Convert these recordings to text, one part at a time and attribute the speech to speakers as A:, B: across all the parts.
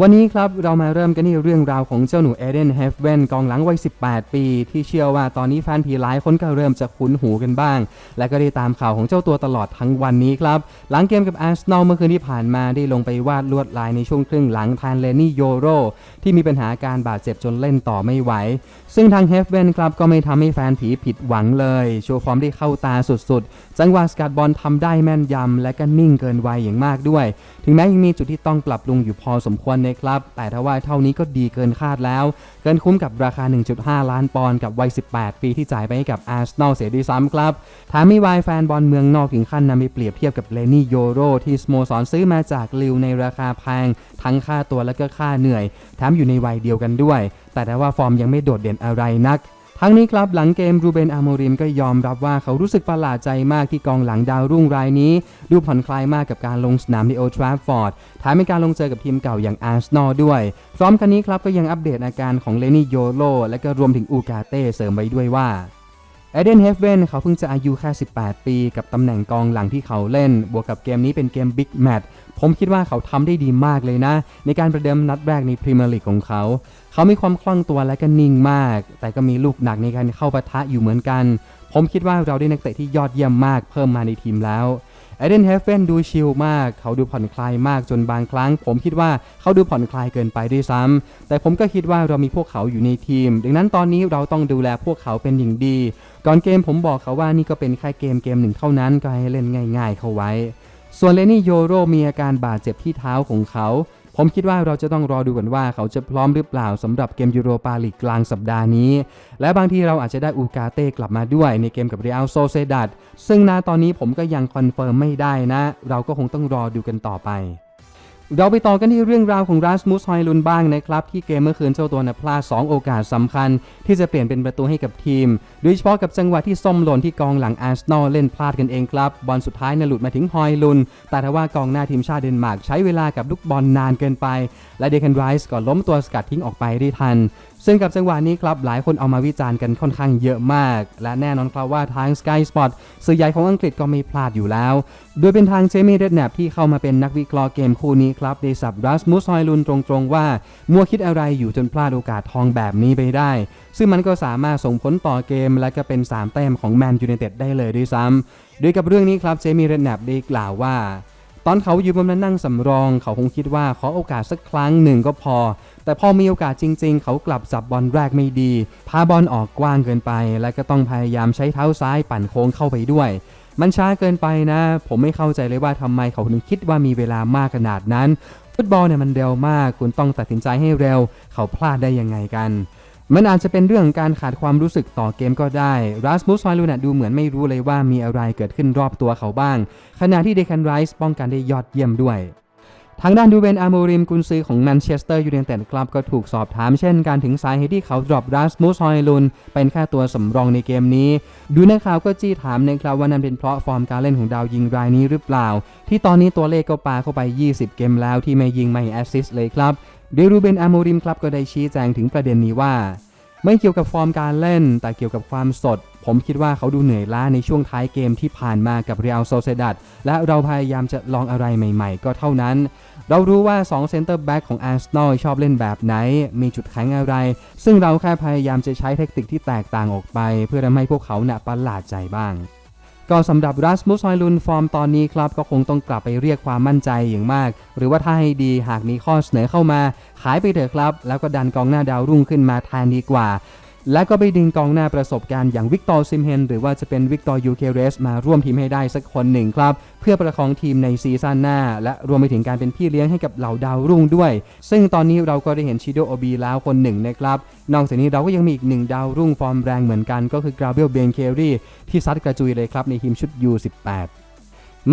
A: วันนี้ครับเรามาเริ่มกันที่เรื่องราวของเจ้าหนูเอเดนเฮฟเวนกองหลังวัย 18 ปี ที่เชื่อว่าตอนนี้แฟนผีหลายคนก็เริ่มจะคุ้นหูกันบ้าง และก็ได้ตามข่าวของเจ้าตัวตลอดทั้งวันนี้ครับ หลังเกมกับอาร์เซนอลเมื่อคืนที่ผ่านมาได้ลงไปวาดลวดลายในช่วงครึ่งหลังแทนเลนี่โยโรที่มีปัญหาการบาดเจ็บจนเล่นต่อไม่ไหว ซึ่งทางเฮฟเวนครับก็ไม่ทำให้แฟนผีผิดหวังเลยโชว์ฟอร์มได้เข้าตาสุดๆ จังหวะสกัดบอลทำได้แม่นยำและก็นิ่งเกินวัยอย่างมากด้วย ถึงแม้ยังมีจุดที่ต้องปรับปรุงอยู่พอสมควรนะครับ แต่ถ้าว่าเท่านี้ก็ดีเกินคาดแล้ว เกินคุ้มกับราคา 1.5 ล้านปอนด์กับวัย 18 ปีที่จ่ายไปให้กับอาร์เซนอลเสียดีซ้ำครับแถมมีวายแฟนบอลเมืองนอกถึงขั้นนำไปเปรียบเทียบกับเลนี่โยโรที่สโมสรซื้อมาจากลิวในราคาแพงทั้งค่าตัวและก็ค่าเหนื่อยแถมอยู่ในวัยเดียวกันด้วย แต่แต่ว่าฟอร์มยังไม่โดดเด่นอะไรนัก ทั้งนี้ครับหลังเกมรูเบนอาโมริมก็ยอมรับว่าเขารู้สึกประหลาดใจมากที่กองหลังดาวรุ่งรายนี้ ดูผ่อนคลายมากกับการลงสนามในโอทราฟฟอร์ดแถมเป็นการลงเจอกับทีมเก่าอย่างอาร์เซนอลด้วย พร้อมกันนี้ครับก็ยังอัปเดตอาการของเลนี่โยโลและก็รวมถึงอูกาเต้เสริมไว้ด้วยว่าเอเดนเฮฟเวนเขาเพิ่งจะอายุแค่ 18 ปี กับตำแหน่งกองหลังที่เขาเล่น บวกกับเกมนี้เป็นเกมบิ๊กแมตช์ ผมคิดว่าเขาทำได้ดีมากเลยนะ ในการประเดิมนัดแรกในพรีเมียร์ลีกของเขา เขามีความคล่องตัวและก็นิ่งมาก แต่ก็มีลูกหนักในการเข้าปะทะอยู่เหมือนกัน ผมคิดว่าเราได้นักเตะที่ยอดเยี่ยมมากเพิ่มมาในทีมแล้วเอเดนเฮฟเวนดูชิลมาก เขาดูผ่อนคลายมากจนบางครั้ง ผมคิดว่าเขาดูผ่อนคลายเกินไปด้วยซ้ำแต่ผมก็คิดว่าเรามีพวกเขาอยู่ในทีม ดังนั้นตอนนี้เราต้องดูแลพวกเขาเป็นอย่างดี ก่อนเกมผมบอกเขาว่านี่ก็เป็นแค่เกมเกมหนึ่งเท่านั้นก็ให้เล่นง่าย ๆ เข้าไว้ ส่วนเลนี่โยโรมีอาการบาดเจ็บที่เท้าของเขา ผมคิดว่าเราจะต้องรอดูกันว่าเขาจะพร้อมหรือเปล่าสำหรับเกมยูโรปาลีกกลางสัปดาห์นี้ และบางทีเราอาจจะได้อูกาเต้กลับมาด้วยในเกมกับเรอัลโซเซดัดซึ่งณตอนนี้ผมก็ยังคอนเฟิร์มไม่ได้นะ เราก็คงต้องรอดูกันต่อไป เราไปต่อกันที่เรื่องราวของรัสมุสฮอยลุนบ้างนะครับ ที่เกมเมื่อคืนเจ้าตัวนะพลาด2โอกาสสำคัญ ที่จะเปลี่ยนเป็นประตูให้กับทีม โดยเฉพาะกับจังหวะที่ส้มหล่นที่กองหลังอาร์เซนอลเล่นพลาดกันเองครับ บอลสุดท้ายนะหลุดมาถึงฮอยลุน แต่ทว่ากองหน้าทีมชาติเดนมาร์กใช้เวลากับลูกบอลนานเกินไป และเดคันไรส์ก็ล้มตัวสกัดทิ้งออกไปได้ทันซึ่งกับจังหวะนี้ครับหลายคนเอามาวิจารณ์กันค่อนข้างเยอะมาก และแน่นอนครับว่าทาง Sky Sport สื่อใหญ่ของอังกฤษก็ไม่พลาดอยู่แล้ว โดยเป็นทางเจมี่เรดแนบที่เข้ามาเป็นนักวิเคราะห์เกมคู่นี้ครับได้สับรัสมุสฮอยลุนตรงๆ ว่า มัวคิดอะไรอยู่จนพลาดโอกาสทองแบบนี้ไปได้ ซึ่งมันก็สามารถส่งผลต่อเกม และก็เป็น 3 แต้มของแมนยูไนเต็ดได้เลยด้วยซ้ำโดยกับเรื่องนี้ครับเจมี่เรดแนบได้กล่าวว่า ตอนเขาอยู่บนนั้นนั่งสำรอง เขาคงคิดว่าขอโอกาสสักครั้งหนึ่งก็พอ แต่พอมีโอกาสจริง ๆ เขากลับจับบอลแรกไม่ดี พาบอลออกกว้างเกินไป และก็ต้องพยายามใช้เท้าซ้ายปั่นโค้งเข้าไปด้วย มันช้าเกินไปนะ ผมไม่เข้าใจเลยว่าทำไมเขาถึงคิดว่ามีเวลามากขนาดนั้น ฟุตบอลเนี่ยมันเร็วมาก คุณต้องตัดสินใจให้เร็ว เขาพลาดได้ยังไงกัน มันอาจจะเป็นเรื่องของการขาดความรู้สึกต่อเกมก็ได้รัสมุสฮอยลูนะดูเหมือนไม่รู้เลยว่ามีอะไรเกิดขึ้นรอบตัวเขาบ้าง ขณะที่เดคันไรส์ป้องกันได้ยอดเยี่ยมด้วยทางด้านดูเวนอาร์โมริมกุนซือของแมนเชสเตอร์ยูไนเต็ดครับก็ถูกสอบถามเช่นการถึงสาเหตุที่เขาดรอปรัสมุสฮอยลุนเป็นแค่ตัวสำรองในเกมนี้ ดูนักข่าวก็จี้ถามนะครับว่านั่นเป็นเพราะฟอร์มการเล่นของดาวยิงรายนี้หรือเปล่า ที่ตอนนี้ตัวเลขก็ปาเข้าไป 20 เกมแล้วที่ไม่ยิงไม่แอสซิสต์เลยครับ โดยรูเบนอาโมริมครับก็ได้ชี้แจงถึงประเด็นนี้ว่า ไม่เกี่ยวกับฟอร์มการเล่น แต่เกี่ยวกับความสด ผมคิดว่าเขาดูเหนื่อยล้าในช่วงท้ายเกมที่ผ่านมากับเรอัลโซเซดัดและเราพยายามจะลองอะไรใหม่ๆ ก็เท่านั้น เรารู้ว่า2เซนเตอร์แบ็กของอาร์เซนอลชอบเล่นแบบไหน มีจุดแข็งอะไร ซึ่งเราแค่พยายามจะใช้เทคนิคที่แตกต่างออกไป เพื่อทำให้พวกเขาน่ะประหลาดใจบ้าง ก็สำหรับรัสมุสฮอยลุนฟอร์มตอนนี้ครับ ก็คงต้องกลับไปเรียกความมั่นใจอย่างมาก หรือว่าถ้าให้ดีหากมีข้อเสนอเข้ามา ขายไปเถอะครับ แล้วก็ดันกองหน้าดาวรุ่งขึ้นมาแทนดีกว่า และก็ไปดึงกองหน้าประสบการณ์อย่างวิกตอร์ซิมเฮนหรือว่าจะเป็นวิกตอร์ยูเคเรสมาร่วมทีมให้ได้สักคนหนึ่งครับ เพื่อประคองทีมในซีซั่นหน้า และรวมไปถึงการเป็นพี่เลี้ยงให้กับเหล่าดาวรุ่งด้วย ซึ่งตอนนี้เราก็ได้เห็นชิโดโอบีแล้วคนหนึ่งนะครับนอกจากนี้เราก็ยังมีอีกหนึ่งดาวรุ่งฟอร์มแรงเหมือนกันก็คือกราเบลเบนเครีที่ซัดกระจุยเลยครับในทีมชุด U18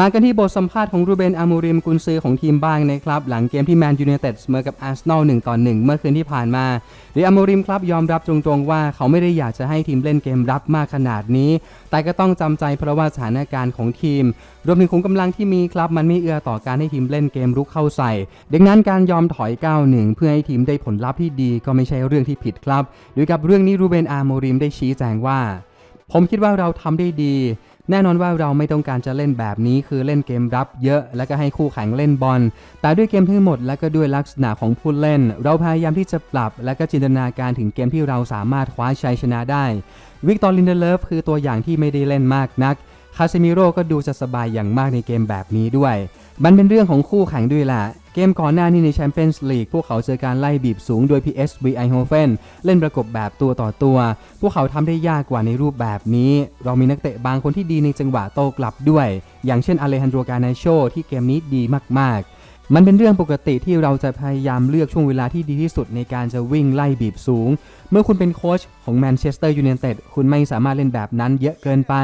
A: มากันที่บทสัมภาษณ์ของรูเบนอามูริมกุนซือของทีมบ้างนะครับ หลังเกมที่แมนยู i นเต็ดเสมอกับอาร์เซนอล1ต่อ1เมื่อคืนที่ผ่านมาเดอามูริมครับยอมรับตรงๆว่าเขาไม่ได้อยากจะให้ทีมเล่นเกมรับมากขนาดนี้ แต่ก็ต้องจำใจเพราะว่าสถานการณ์ของทีม รวมถึงขุมกำลังที่มีครับ มันไม่เอื้อต่อการให้ทีมเล่นเกมรุกเข้าใส่ดังนั้นการยอมถอยก้าวหนึ่งเพื่อให้ทีมได้ผลลัพธ์ที่ดีก็ไม่ใช่เรื่องที่ผิดครับโดยกับเรื่องนี้รูเบนอามูริมได้ชี้แจงว่า ผมคิดว่าเราทำได้ดี แน่นอนว่าเราไม่ต้องการจะเล่นแบบนี้ คือเล่นเกมรับเยอะแล้วก็ให้คู่แข่งเล่นบอล แต่ด้วยเกมทั้งหมดและก็ด้วยลักษณะของผู้เล่น เราพยายามที่จะปรับ และก็จินตนาการถึงเกมที่เราสามารถคว้าชัยชนะได้ วิกตอร์ลินเดเลฟคือตัวอย่างที่ไม่ได้เล่นมากนัก คาเซมิโร่ก็ดูจะสบายอย่างมากในเกมแบบนี้ด้วย มันเป็นเรื่องของคู่แข่งด้วยล่ะ เกมก่อนหน้านี้ในแชมเปี้ยนส์ลีกพวกเขาเจอการไล่บีบสูงโดย PSV Eindhoven เล่นประกบแบบตัวต่อตัว พวกเขาทำได้ยากกว่าในรูปแบบนี้ เรามีนักเตะบางคนที่ดีในจังหวะโต้กลับด้วย อย่างเช่นอเลฮันโดรกานาโชที่เกมนี้ดีมากๆ มันเป็นเรื่องปกติที่เราจะพยายามเลือกช่วงเวลาที่ดีที่สุดในการจะวิ่งไล่บีบสูง เมื่อคุณเป็นโค้ชของแมนเชสเตอร์ยูไนเต็ดคุณไม่สามารถเล่นแบบนั้นเยอะเกินไป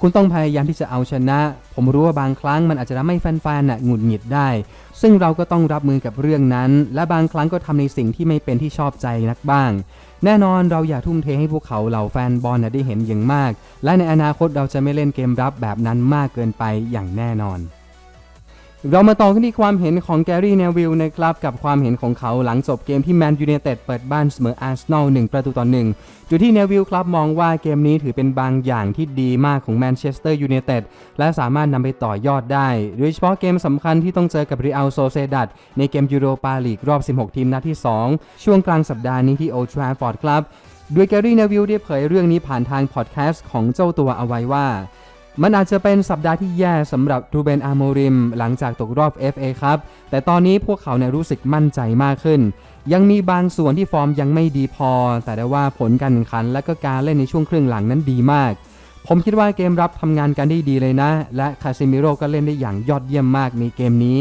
A: คุณต้องพยายามที่จะเอาชนะ ผมรู้ว่าบางครั้งมันอาจจะทำให้แฟนๆน่ะหงุดหงิดได้ ซึ่งเราก็ต้องรับมือกับเรื่องนั้น และบางครั้งก็ทำในสิ่งที่ไม่เป็นที่ชอบใจนักบ้างแน่นอนเราอยากทุ่มเทให้พวกเขาเหล่าแฟนบอลได้เห็นอย่างมาก และในอนาคตเราจะไม่เล่นเกมรับแบบนั้นมากเกินไปอย่างแน่นอน เรามาต่อกันที่ความเห็นของแกรี่เนวิลนะครับ กับความเห็นของเขาหลังจบเกมที่แมนยู i นเต็ดเปิดบ้านเสมออาร์เซนอล1ประตูต่อ1จุดที่เนวิลครับมองว่าเกมนี้ถือเป็นบางอย่างที่ดีมากของแมนเชสเตอร์ยู i นเต็ดและสามารถนำไปต่อยอดได้ โดยเฉพาะเกมสำคัญที่ต้องเจอกับรีอัลโซเซดัดในเกมยูโรปาลีกรอบ 16 ทีมนัดที่ 2 ช่วงกลางสัปดาห์นี้ที่โอทราฟอร์ดครับโดยแกรี่เนวิลได้เผยเรื่องนี้ผ่านทางพอดแคสต์ของเจ้าตัวเอาไว้ว่า มันอาจจะเป็นสัปดาห์ที่แย่สำหรับรูเบนอาโมริม หลังจากตกรอบ FA ครับ แต่ตอนนี้พวกเขาเนี่ยรู้สึกมั่นใจมากขึ้น ยังมีบางส่วนที่ฟอร์มยังไม่ดีพอ แต่ได้ว่าผลการแข่งขัน และก็การเล่นในช่วงครึ่งหลังนั้นดีมาก ผมคิดว่าเกมรับทำงานกันได้ดีเลยนะ และคาซิมิโร่ก็เล่นได้อย่างยอดเยี่ยมมากในเกมนี้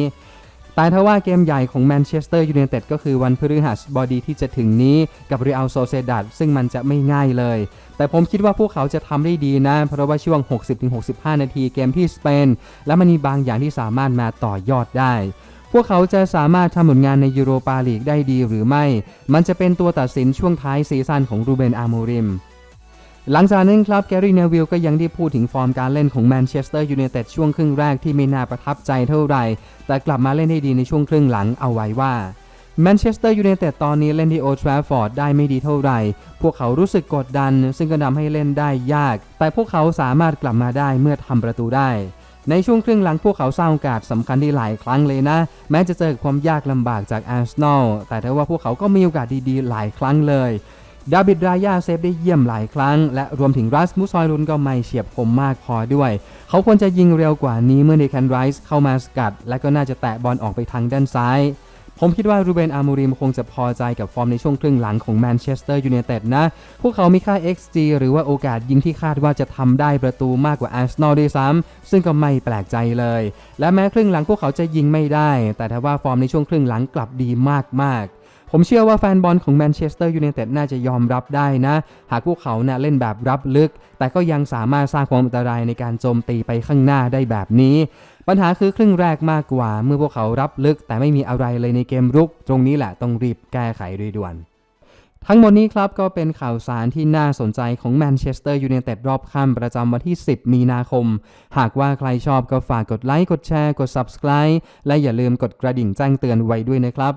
A: แต่ถ้าว่าเกมใหญ่ของแมนเชสเตอร์ยูไนเต็ดก็คือวันพฤหัสบดีที่จะถึงนี้กับเรอัลโซเซดัดซึ่งมันจะไม่ง่ายเลย แต่ผมคิดว่าพวกเขาจะทำได้ดีนะ เพราะว่าช่วง 60-65 นาทีเกมที่สเปน และมันมีบางอย่างที่สามารถมาต่อยอดได้พวกเขาจะสามารถทำผลงานในยูโรปาลีกได้ดีหรือไม่ มันจะเป็นตัวตัดสินช่วงท้ายซีซั่นของรูเบนอาโมริม หลังจากนั้นครับแกรี่เนวิลก็ยังได้พูดถึงฟอร์มการเล่นของแมนเชสเตอร์ยูไนเต็ดช่วงครึ่งแรกที่ไม่น่าประทับใจเท่าไหร่ แต่กลับมาเล่นได้ดีในช่วงครึ่งหลังเอาไว้ว่าแมนเชสเตอร์ยูไนเต็ดตอนนี้เล่นที่โอทราฟอร์ดได้ไม่ดีเท่าไหร่ พวกเขารู้สึกกดดัน ซึ่งก็ทำให้เล่นได้ยาก แต่พวกเขาสามารถกลับมาได้เมื่อทำประตูได้ ในช่วงครึ่งหลังพวกเขาสร้างโอกาสสำคัญได้หลายครั้งเลยนะ แม้จะเจอความยากลำบากจากอาร์เซนอลแต่ถ้าว่าพวกเขาก็มีโอกาสดีๆ หลายครั้งเลย ดาบิดรายาเซฟได้เยี่ยมหลายครั้ง และรวมถึงรัสมุสซอยรุนก็ไม่เฉียบคมมากพอด้วย เขาควรจะยิงเร็วกว่านี้เมื่อเดคันไรส์เข้ามาสกัด และก็น่าจะแตะบอลออกไปทางด้านซ้าย ผมคิดว่ารูเบนอามูริมคงจะพอใจกับฟอร์มในช่วงครึ่งหลังของแมนเชสเตอร์ยูไนเต็ดนะ พวกเขามีค่า XG หรือว่าโอกาสยิงที่คาดว่าจะทำได้ประตูมากกว่าอาร์เซนอลด้วยซ้ำซึ่งก็ไม่แปลกใจเลย และแม้ครึ่งหลังพวกเขาจะยิงไม่ได้ แต่ถ้าว่าฟอร์มในช่วงครึ่งหลังกลับดีมากๆ ผมเชื่อว่าแฟนบอลของแมนเชสเตอร์ยูไนเต็ดน่าจะยอมรับได้นะ หากพวกเขาเนะ่ะเล่นแบบรับลึก แต่ก็ยังสามารถสร้างความอันตรายในการโจมตีไปข้างหน้าได้แบบนี้ ปัญหาคือครึ่งแรกมากกว่า เมื่อพวกเขารับลึก แต่ไม่มีอะไรเลยในเกมรุก ตรงนี้แหละต้องรีบแก้ไขโดยด่วนทั้งหมดนี้ครับก็เป็นข่าวสารที่น่าสนใจของแมนเชสเตอร์ยูไนเต็ดรอบค่ำประจำวันที่ 10 มีนาคม หากว่าใครชอบก็ฝากกดไลค์ กดแชร์ กด Subscribe และอย่าลืมกดกระดิ่งแจ้งเตือนไว้ด้วยนะครับ